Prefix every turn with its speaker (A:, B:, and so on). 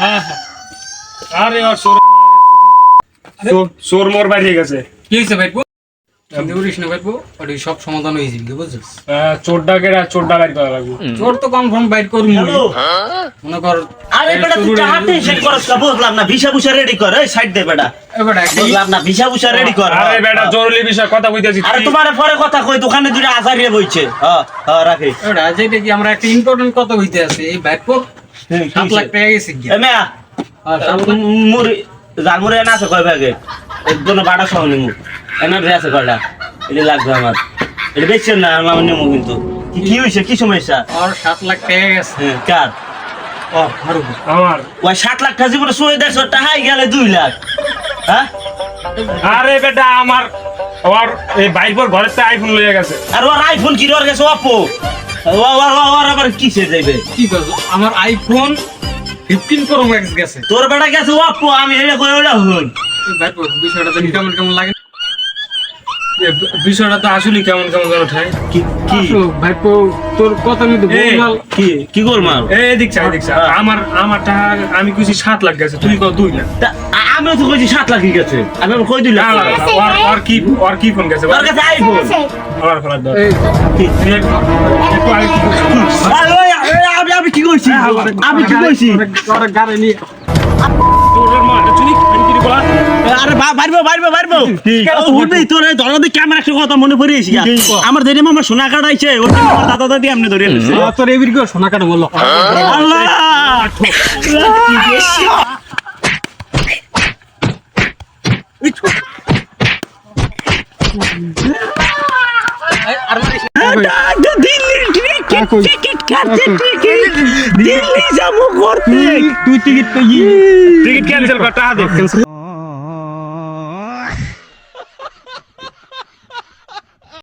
A: হ্যাঁ হ্যাঁ
B: আরে আর সোর সোর- সোর মোর বাইরে গেছে।
A: কি হয়েছে ভাইপো? চিন্তা করিস না ভাইপো ওটা সব সমাধান হয়ে যাবে বুঝছিস?
B: চোরটা কেটে চোরটা বাইর করা লাগবে।
A: তোর তো কনফার্ম বাইর করবি মনে কর
C: আরে বেটা তুই টাকা টেনশন করছ না বুঝলাম না ভিসা বুসা রেডি কর এই সাইড দে বেটা। বুঝলাম না ভিসা বুসা রেডি কর
B: আরে বেটা জরুরি বিষয় কথা কইতেছি
C: আরে তোমার পরে কথা কই দোকানে দুইটা আজারিয়ে বইছে হ্যাঁ হ্যাঁ রাখি।
A: এবার যেটা কি আমরা একটা ইম্পর্টেন্ট কথা হইতে আছে এই ভাইপো সাত লাখ টাকা গেছে গিয়া।
C: এ মেয়া
A: আর
C: মুড়ি জালমুড়ি এনে আছে কয় ভাগে? এর বাটা সহ নিমু। এনে আছে কয়টা? এটা লাগবে আমার। এটা বেচছেন না আমার নিমু কিন্তু। কি কি হয়েছে কি সমস্যা?
A: আর সাত লাখ টাকা গেছে।
C: হ্যাঁ, কার?
A: ও হারু
C: ওই ষাট লাখ টাকা জীবনে শুয়ে দেখছ টাকাই গেলে দুই লাখ। হ্যাঁ?
B: আরে বেটা আমার ওর এই পর ঘরের আইফোন লইয়া গেছে।
C: আর ওর আইফোন কি ওর গেছে অপো আবার কিসে যাইবে
A: কি আমার আইফোন ফিফটিন প্রো ম্যাক্স গেছে।
C: তোর বেটা গেছে আমি এটা কই ওটা হই?
A: বিষয়টা তো কেমন কেমন লাগে?
B: বিষয়টা তো আসলে কেমন কেমন যেন ঠাই।
C: কি কি?
A: আসো, তোর কথা আমি তো বললাম
C: কি কি গোলমাল
B: এই এদিক
C: হ্যাঁ।
B: আমার আমার টাকা আমি খুশি সাত লাখ গেছে তুই কত দুই লাখ।
C: আমিও তো কইছি সাত লাখ গেছে আমি কই দিলাম
B: ওর ওর কি ওর কি ফোন গেছে
C: ওর কাছে আইফোন? আরে আমি আমি কি কইছি আমি কি কইছি
A: ওরা গাড়ি নিয়ে
B: তোর মা এটা কি বলা
C: আরে বা- বাড়বো বাড়বো বাড়বো ও, হুড়বি তোর এই ক্যামেরা একটা কথা মনে পড়ে এসে আমার দেরি মামা সোনা কাটাইছে ওটা আমার দাদা দাদি এমনি ধরে এনেছে
A: তোর এবির সোনা কাটা বলল
C: আল্লাহ টিকিট টিকিট কাটতে টিকিট দিল্লি যাব ঘুরতে
A: তুই টিকিট তো
B: টিকিট ক্যান্সেল কর টাকা দে